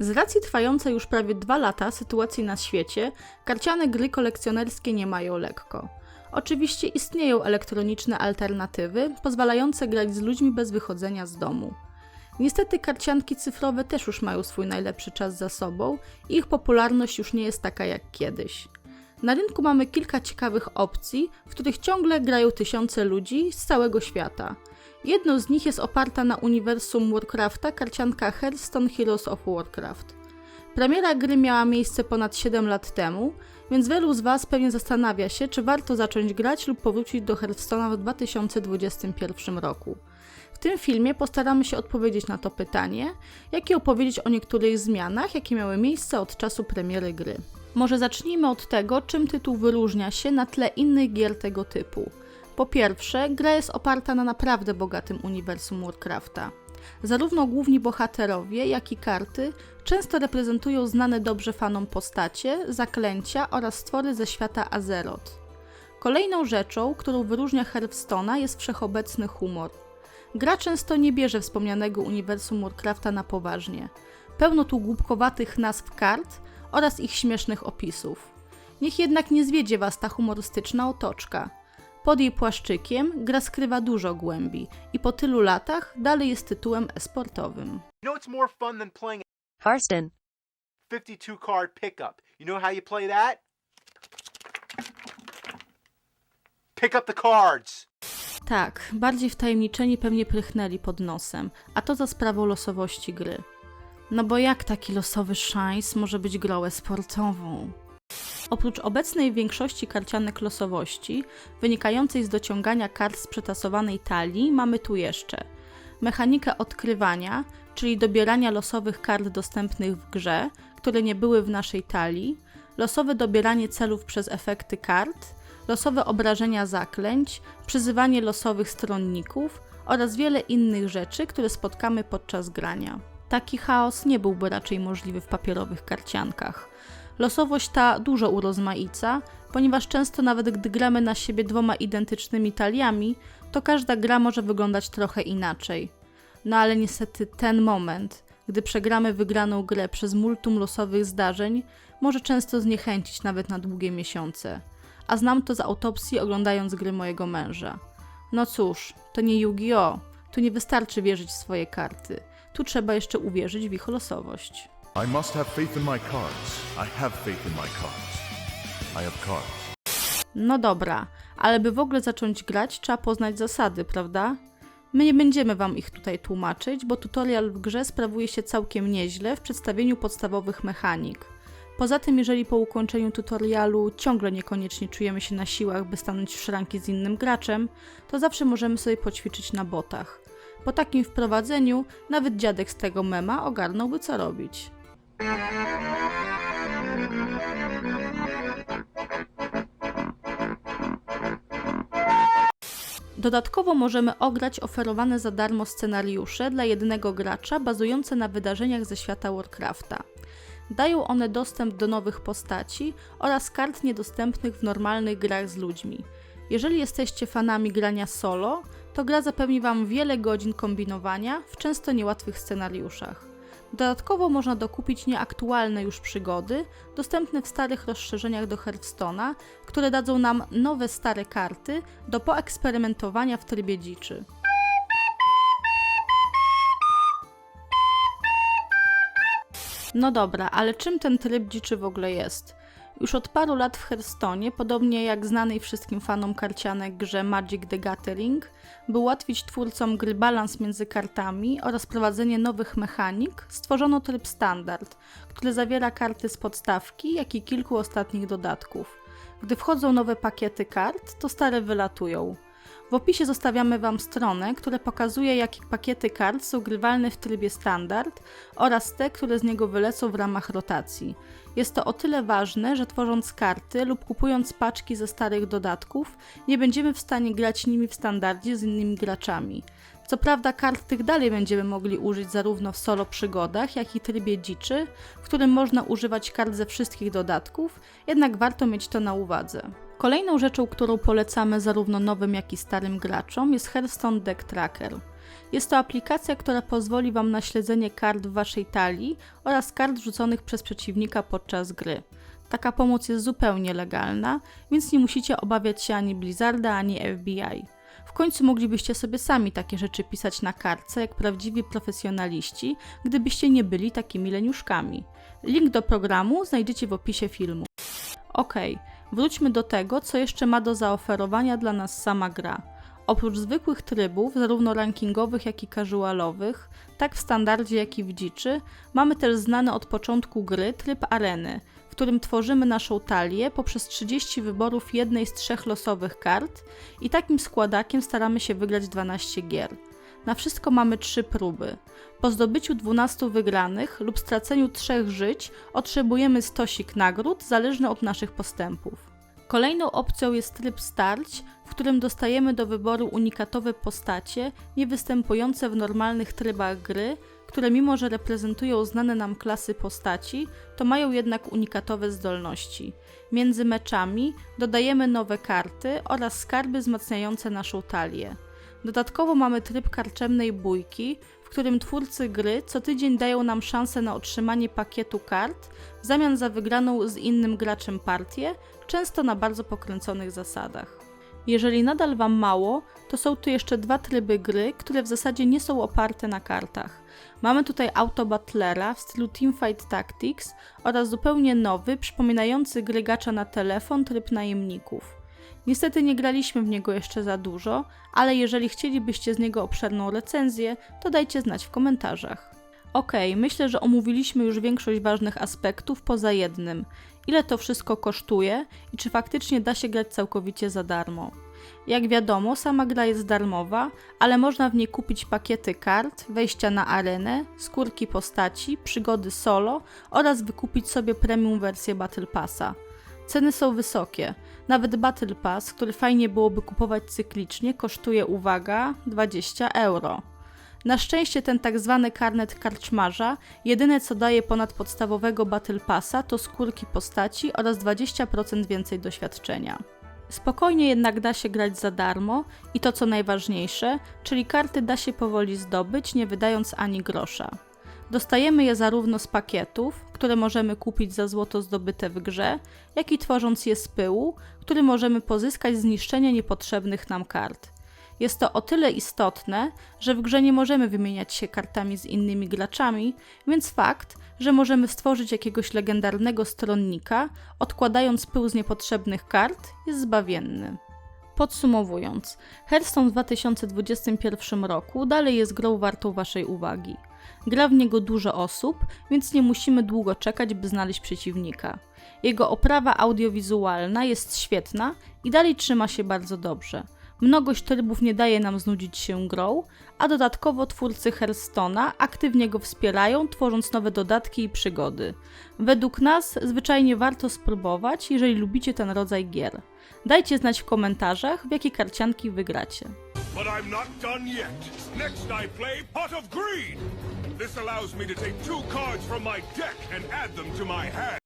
Z racji trwającej już prawie dwa lata sytuacji na świecie, karciane gry kolekcjonerskie nie mają lekko. Oczywiście istnieją elektroniczne alternatywy, pozwalające grać z ludźmi bez wychodzenia z domu. Niestety karcianki cyfrowe też już mają swój najlepszy czas za sobą i ich popularność już nie jest taka jak kiedyś. Na rynku mamy kilka ciekawych opcji, w których ciągle grają tysiące ludzi z całego świata. Jedną z nich jest oparta na uniwersum Warcrafta karcianka Hearthstone Heroes of Warcraft. Premiera gry miała miejsce ponad 7 lat temu, więc wielu z Was pewnie zastanawia się, czy warto zacząć grać lub powrócić do Hearthstone'a w 2021 roku. W tym filmie postaramy się odpowiedzieć na to pytanie, jak i opowiedzieć o niektórych zmianach, jakie miały miejsce od czasu premiery gry. Może zacznijmy od tego, czym tytuł wyróżnia się na tle innych gier tego typu. Po pierwsze, gra jest oparta na naprawdę bogatym uniwersum Warcrafta. Zarówno główni bohaterowie, jak i karty często reprezentują znane dobrze fanom postacie, zaklęcia oraz stwory ze świata Azeroth. Kolejną rzeczą, którą wyróżnia Hearthstone'a jest wszechobecny humor. Gra często nie bierze wspomnianego uniwersum Warcrafta na poważnie. Pełno tu głupkowatych nazw kart oraz ich śmiesznych opisów. Niech jednak nie zwiedzie Was ta humorystyczna otoczka. Pod jej płaszczykiem gra skrywa dużo głębi i po tylu latach dalej jest tytułem esportowym. You know what's more fun than playing Hearthstone. 52 card pickup? You know how you play that? Pick up the cards. Tak, bardziej wtajemniczeni pewnie prychnęli pod nosem, a to za sprawą losowości gry. No bo jak taki losowy szajs może być grą sportową? Oprócz obecnej większości karcianek losowości, wynikającej z dociągania kart z przetasowanej talii, mamy tu jeszcze mechanikę odkrywania, czyli dobierania losowych kart dostępnych w grze, które nie były w naszej talii, losowe dobieranie celów przez efekty kart, losowe obrażenia zaklęć, przyzywanie losowych stronników oraz wiele innych rzeczy, które spotkamy podczas grania. Taki chaos nie byłby raczej możliwy w papierowych karciankach. Losowość ta dużo urozmaica, ponieważ często nawet gdy gramy na siebie dwoma identycznymi taliami, to każda gra może wyglądać trochę inaczej. No ale niestety ten moment, gdy przegramy wygraną grę przez multum losowych zdarzeń, może często zniechęcić nawet na długie miesiące. A znam to z autopsji oglądając gry mojego męża. No cóż, to nie Yu-Gi-Oh! Tu nie wystarczy wierzyć w swoje karty. Tu trzeba jeszcze uwierzyć w ich losowość. I must have faith in my cards. I have faith in my cards. I have cards. No dobra, ale by w ogóle zacząć grać, trzeba poznać zasady, prawda? My nie będziemy Wam ich tutaj tłumaczyć, bo tutorial w grze sprawuje się całkiem nieźle w przedstawieniu podstawowych mechanik. Poza tym, jeżeli po ukończeniu tutorialu ciągle niekoniecznie czujemy się na siłach, by stanąć w szranki z innym graczem, to zawsze możemy sobie poćwiczyć na botach. Po takim wprowadzeniu nawet dziadek z tego mema ogarnąłby co robić. Dodatkowo możemy ograć oferowane za darmo scenariusze dla jednego gracza bazujące na wydarzeniach ze świata Warcrafta. Dają one dostęp do nowych postaci oraz kart niedostępnych w normalnych grach z ludźmi. Jeżeli jesteście fanami grania solo, to gra zapewni Wam wiele godzin kombinowania w często niełatwych scenariuszach. Dodatkowo można dokupić nieaktualne już przygody, dostępne w starych rozszerzeniach do Hearthstone'a, które dadzą nam nowe stare karty do poeksperymentowania w trybie dziczy. No dobra, ale czym ten tryb dziczy w ogóle jest? Już od paru lat w Hearthstone, podobnie jak znanej wszystkim fanom karcianek grze Magic the Gathering, by ułatwić twórcom gry balans między kartami oraz prowadzenie nowych mechanik, stworzono tryb standard, który zawiera karty z podstawki, jak i kilku ostatnich dodatków. Gdy wchodzą nowe pakiety kart, to stare wylatują. W opisie zostawiamy Wam stronę, która pokazuje, jakie pakiety kart są grywalne w trybie standard oraz te, które z niego wylecą w ramach rotacji. Jest to o tyle ważne, że tworząc karty lub kupując paczki ze starych dodatków, nie będziemy w stanie grać nimi w standardzie z innymi graczami. Co prawda kart tych dalej będziemy mogli użyć zarówno w solo przygodach, jak i trybie dziczy, w którym można używać kart ze wszystkich dodatków, jednak warto mieć to na uwadze. Kolejną rzeczą, którą polecamy zarówno nowym, jak i starym graczom jest Hearthstone Deck Tracker. Jest to aplikacja, która pozwoli Wam na śledzenie kart w Waszej talii oraz kart rzuconych przez przeciwnika podczas gry. Taka pomoc jest zupełnie legalna, więc nie musicie obawiać się ani Blizzarda, ani FBI. W końcu moglibyście sobie sami takie rzeczy pisać na kartce, jak prawdziwi profesjonaliści, gdybyście nie byli takimi leniuszkami. Link do programu znajdziecie w opisie filmu. Okej, wróćmy do tego, co jeszcze ma do zaoferowania dla nas sama gra. Oprócz zwykłych trybów, zarówno rankingowych, jak i casualowych, tak w standardzie, jak i w dziczy, mamy też znany od początku gry tryb areny, w którym tworzymy naszą talię poprzez 30 wyborów jednej z trzech losowych kart i takim składakiem staramy się wygrać 12 gier. Na wszystko mamy trzy próby. Po zdobyciu 12 wygranych lub straceniu trzech żyć otrzymujemy stosik nagród zależny od naszych postępów. Kolejną opcją jest tryb starć, w którym dostajemy do wyboru unikatowe postacie niewystępujące w normalnych trybach gry, które mimo że reprezentują znane nam klasy postaci, to mają jednak unikatowe zdolności. Między meczami dodajemy nowe karty oraz skarby wzmacniające naszą talię. Dodatkowo mamy tryb karczemnej bójki, w którym twórcy gry co tydzień dają nam szansę na otrzymanie pakietu kart w zamian za wygraną z innym graczem partię, często na bardzo pokręconych zasadach. Jeżeli nadal Wam mało, to są tu jeszcze dwa tryby gry, które w zasadzie nie są oparte na kartach. Mamy tutaj Auto Battlera w stylu Teamfight Tactics oraz zupełnie nowy, przypominający gry gacza na telefon tryb najemników. Niestety nie graliśmy w niego jeszcze za dużo, ale jeżeli chcielibyście z niego obszerną recenzję, to dajcie znać w komentarzach. Okej, myślę, że omówiliśmy już większość ważnych aspektów poza jednym. Ile to wszystko kosztuje i czy faktycznie da się grać całkowicie za darmo. Jak wiadomo, sama gra jest darmowa, ale można w niej kupić pakiety kart, wejścia na arenę, skórki postaci, przygody solo oraz wykupić sobie premium wersję Battle Passa. Ceny są wysokie. Nawet Battle Pass, który fajnie byłoby kupować cyklicznie, kosztuje, uwaga, 20 euro. Na szczęście ten tak zwany karnet karczmarza jedyne co daje ponad podstawowego Battle Passa to skórki postaci oraz 20% więcej doświadczenia. Spokojnie jednak da się grać za darmo i to co najważniejsze, czyli karty da się powoli zdobyć, nie wydając ani grosza. Dostajemy je zarówno z pakietów, które możemy kupić za złoto zdobyte w grze, jak i tworząc je z pyłu, który możemy pozyskać z niszczenia niepotrzebnych nam kart. Jest to o tyle istotne, że w grze nie możemy wymieniać się kartami z innymi graczami, więc fakt, że możemy stworzyć jakiegoś legendarnego stronnika, odkładając pył z niepotrzebnych kart, jest zbawienny. Podsumowując, Hearthstone w 2021 roku dalej jest grą wartą Waszej uwagi. Gra w niego dużo osób, więc nie musimy długo czekać, by znaleźć przeciwnika. Jego oprawa audiowizualna jest świetna i dalej trzyma się bardzo dobrze. Mnogość trybów nie daje nam znudzić się grą, a dodatkowo twórcy Hearthstone'a aktywnie go wspierają, tworząc nowe dodatki i przygody. Według nas zwyczajnie warto spróbować, jeżeli lubicie ten rodzaj gier. Dajcie znać w komentarzach, w jakie karcianki wygracie. But I'm not done yet. Next I play Pot of Greed. This allows me to take two cards from my deck and add them to my hand.